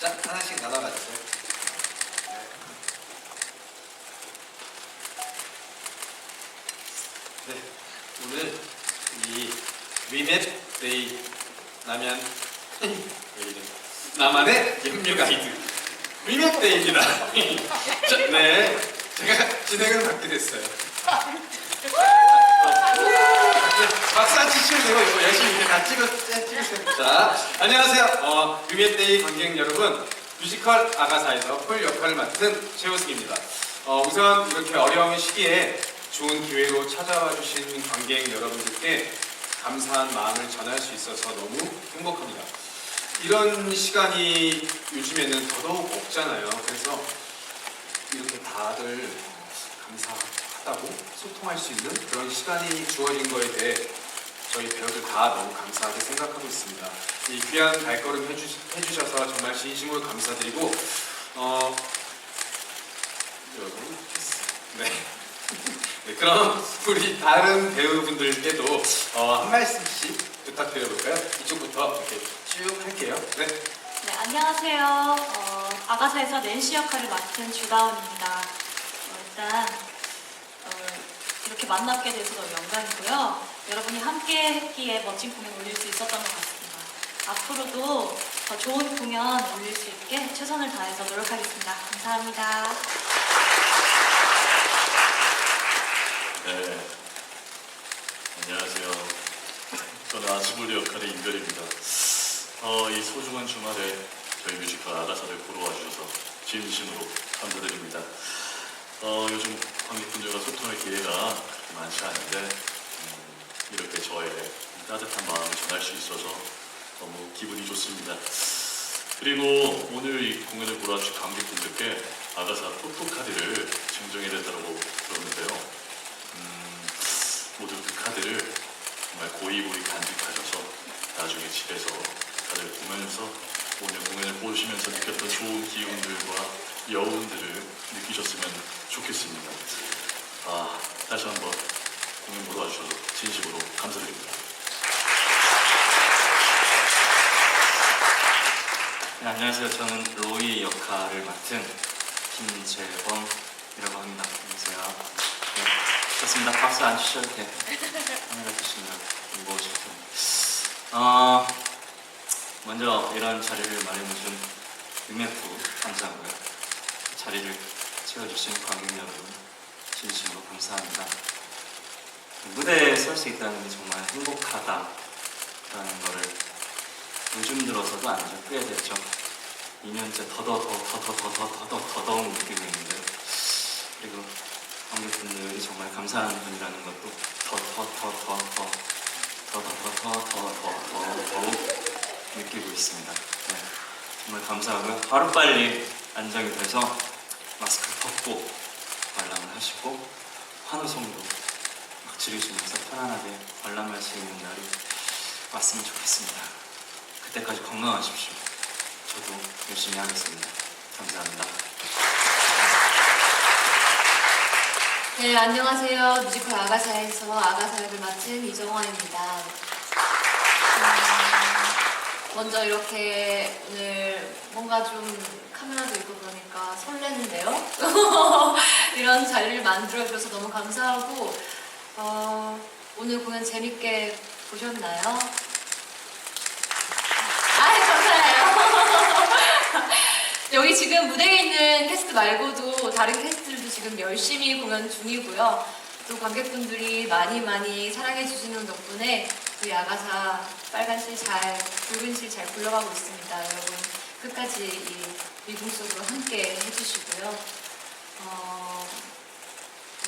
자, 하나씩 나눠가지고. 네, 오늘 이 위넷 데이 라면? 나만의 염료 가이드 위넷 데이입니다. 자, 네, 제가 진행을 맡게 됐어요. 네, 박수 안 치시면 되고 이거 열심히 이제 다 네, 찍으세요. 자, 안녕하세요. 어, 유미엣데이 관객 여러분, 뮤지컬 아가사에서 폴 역할을 맡은 최우승입니다. 어, 우선 이렇게 어려운 시기에 좋은 기회로 찾아와 주신 관객 여러분들께 감사한 마음을 전할 수 있어서 너무 행복합니다. 이런 시간이 요즘에는 더더욱 없잖아요. 그래서 이렇게 다들 감사 하다고 소통할 수 있는 그런 시간이 주어진 거에 대해 저희 배우들 다 너무 감사하게 생각하고 있습니다. 이 귀한 발걸음 해주, 해주셔서 정말 진심으로 감사드리고 어 여러분 네. 네 그럼 우리 다른 배우분들께도 어, 한 말씀씩 부탁드려볼까요? 이쪽부터 이렇게 쭉 할게요. 네. 네, 안녕하세요. 어, 아가사에서 낸시 역할을 맡은 주다운입니다. 어, 일단 만나게 돼서 너무 영광이고요. 여러분이 함께 했기에 멋진 공연 올릴 수 있었던 것 같습니다. 앞으로도 더 좋은 공연 올릴 수 있게 최선을 다해서 노력하겠습니다. 감사합니다. 네. 안녕하세요. 저는 아즈볼리 역할의 임별입니다. 어, 이 소중한 주말에 저희 뮤지컬 아가사를 보러 와주셔서 진심으로 감사드립니다. 어, 요즘 관객분들과 소통할 기회가 많지 않은데 음, 이렇게 저의 따뜻한 마음을 전할 수 있어서 너무 기분이 좋습니다. 그리고 오늘 이 공연을 보러 와주신 관객분들께 아가사 포토카드를 증정해드렸다고 들었는데요. 음, 모두 그 카드를 정말 고이고이 간직하셔서 나중에 집에서 다들 보면서 오늘 공연을 보시면서 느꼈던 좋은 기운들과 여운들을 느끼셨으면 좋겠습니다. 아, 다시 한번 공연 보러 와주셔서 진심으로 감사드립니다. 네, 안녕하세요. 저는 로이 역할을 맡은 김재범이라고 합니다. 안녕하세요. 네, 좋습니다. 박수 안 주셔도 돼요. 카메라 주시면 텐데. 어, 먼저 이런 자리를 마련해준 UMF 감사하고요. 자리를 채워주신 관객 여러분 진심으로 감사합니다. 무대에 설 수 있다는 게 정말 행복하다라는 거를 요즘 들어서도 안지 꽤 됐죠. 2년째 더더더더더더더더 더더욱 느끼고 있는데요. 그리고 관객분들이 정말 감사한 분이라는 것도 더더더더더더더더더더더 더욱 느끼고 있습니다. 네, 정말 감사하고요. 하루빨리 안정이 돼서 마스크 벗고 관람을 하시고 환호성도 막 지르시면서 편안하게 관람할 수 있는 날이 왔으면 좋겠습니다. 그때까지 건강하십시오. 저도 열심히 하겠습니다. 감사합니다. 네, 안녕하세요. 뮤지컬 아가사에서 아가사 역을 맡은 이정원입니다. 음, 먼저 이렇게 오늘 뭔가 좀 카메라도 있고 그러니까 설레는데요. 이런 자리를 만들어줘서 너무 감사하고 어, 오늘 공연 재밌게 보셨나요? 아, 감사해요. 여기 지금 무대에 있는 캐스트 말고도 다른 캐스트들도 지금 열심히 공연 중이고요. 또 관객분들이 많이 많이 사랑해 주시는 덕분에 우리 아가사 빨간 실 잘, 붉은 실 잘 굴러가고 있습니다. 여러분 끝까지 이 미궁 속으로 함께 해주시고요. 어,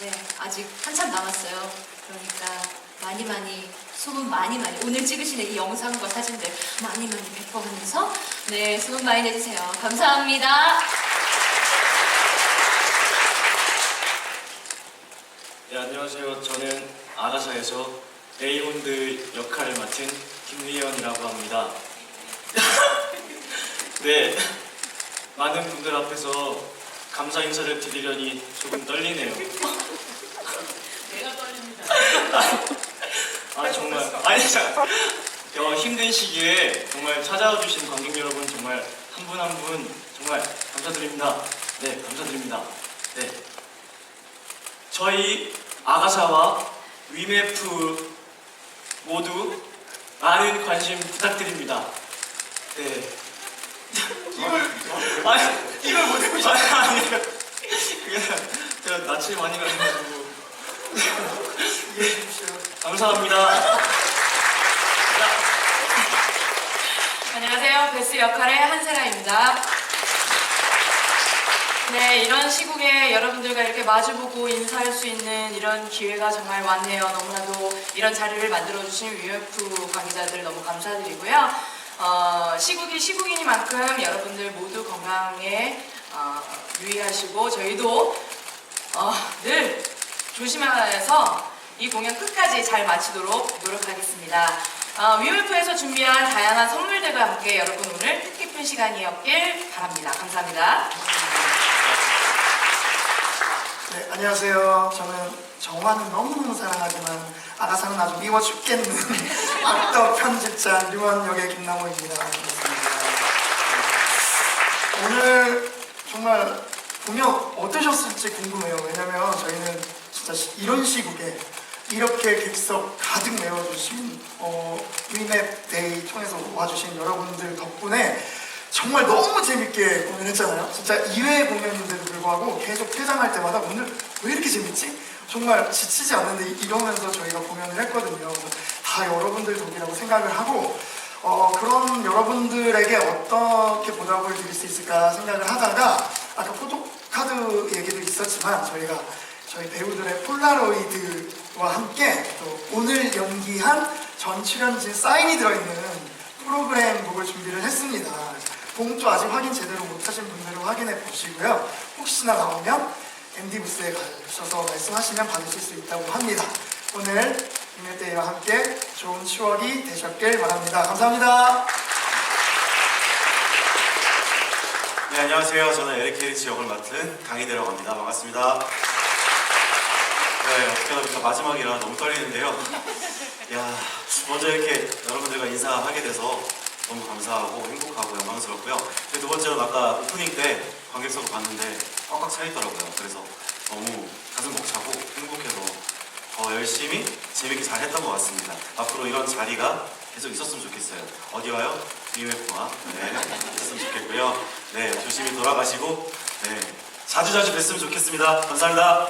네, 아직 한참 남았어요. 그러니까 많이 많이 소문 많이 많이 오늘 찍으시는 이 영상과 사진들 많이 많이 배포하면서 네 소문 많이 내주세요. 감사합니다. 네, 안녕하세요. 저는 아가사에서 레이몬드 역할을 맡은 김리현이라고 합니다. 네, 많은 분들 앞에서 감사 인사를 드리려니 조금 떨리네요. 내가 떨립니다. 아 정말 아니 참 어, 힘든 시기에 정말 찾아와 주신 관객 여러분 정말 한분분한분 정말 감사드립니다. 네, 감사드립니다. 네. 저희 아가사와 위메프 모두 많은 관심 부탁드립니다. 네. 이걸 아니 이걸 못 해보시 아니 아니 그냥 제가 낯을 많이 가지고 예, 감사합니다. 안녕하세요. 베스 역할의 한세라입니다. 네, 이런 시국에 여러분들과 이렇게 마주보고 인사할 수 있는 이런 기회가 정말 많네요. 너무나도 이런 자리를 만들어주신 UF 관계자들 너무 감사드리고요. 어, 시국이 시국이니만큼 여러분들 모두 건강에 어, 유의하시고 저희도 어, 늘 조심하면서 이 공연 끝까지 잘 마치도록 노력하겠습니다. 어, 위울프에서 준비한 다양한 선물들과 함께 여러분 오늘 뜻깊은 시간이었길 바랍니다. 감사합니다. 네, 안녕하세요. 저는 정화는 너무너무 사랑하지만 아가상은 아주 미워 죽겠는 악덕 편집자 류원 역의 김남호입니다. 오늘 정말 보면 어떠셨을지 궁금해요. 왜냐면 저희는 진짜 시- 이런 시국에 이렇게 객석 가득 메워주신 어, 위맵 데이 통해서 와주신 여러분들 덕분에 정말 너무 재밌게 공연했잖아요. 진짜 2회 공연인데도 불구하고 계속 퇴장할 때마다 오늘 왜 이렇게 재밌지? 정말 지치지 않는데 이러면서 저희가 공연을 했거든요. 다 여러분들 덕이라고 생각을 하고 어, 그런 여러분들에게 어떻게 보답을 드릴 수 있을까 생각을 하다가 아까 포토카드 얘기도 있었지만 저희가 저희 배우들의 폴라로이드와 함께 또 오늘 연기한 전 출연진 사인이 들어있는 프로그램 북을 준비를 했습니다. 봉투 아직 확인 제대로 못하신 분들은 확인해 보시고요. 혹시나 나오면 MD 부스에 가셔서 말씀하시면 받으실 수 있다고 합니다. 오늘 유메데이와 함께 좋은 추억이 되셨길 바랍니다. 감사합니다. 네, 안녕하세요. 저는 에릭 케리치 역을 맡은 강희대라고 합니다. 반갑습니다. 네, 어떻게 보니까 마지막이라 너무 떨리는데요. 야, 먼저 이렇게 여러분들과 인사하게 돼서 너무 감사하고 행복하고 영광스럽고요. 두 번째로 아까 오프닝 때 관객석을 봤는데 꽉꽉 차 있더라고요. 그래서 너무 가슴 벅차고 행복해서 더 열심히 재밌게 잘 했던 것 같습니다. 앞으로 이런 자리가 계속 있었으면 좋겠어요. 어디와요? UMF와 네, 있었으면 좋겠고요. 네, 조심히 돌아가시고 네, 자주자주 뵀으면 좋겠습니다. 감사합니다.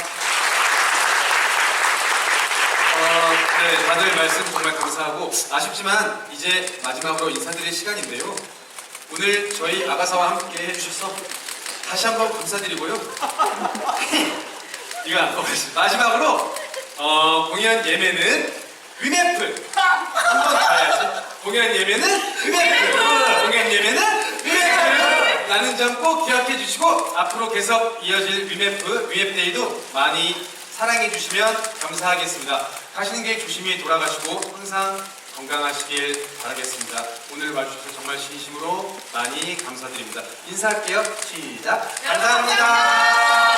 어, 네, 다들 말씀 정말 감사하고 아쉽지만 이제 마지막으로 인사드릴 시간인데요. 오늘 저희 아가사와 함께 해주셔서 다시 한번 감사드리고요. 이거 안 먹었습니다. 마지막으로 어, 공연 예매는 위메프 한번 가야지. 공연 예매는 위메프. 공연 예매는 위메프. 라는 점 꼭 기억해 주시고 앞으로 계속 이어질 위메프 위메데이도 많이 사랑해 주시면 감사하겠습니다. 가시는 길 조심히 돌아가시고 항상 건강하시길 바라겠습니다. 오늘 와주셔서 정말 진심으로 많이 감사드립니다. 인사할게요. 시작. 감사합니다.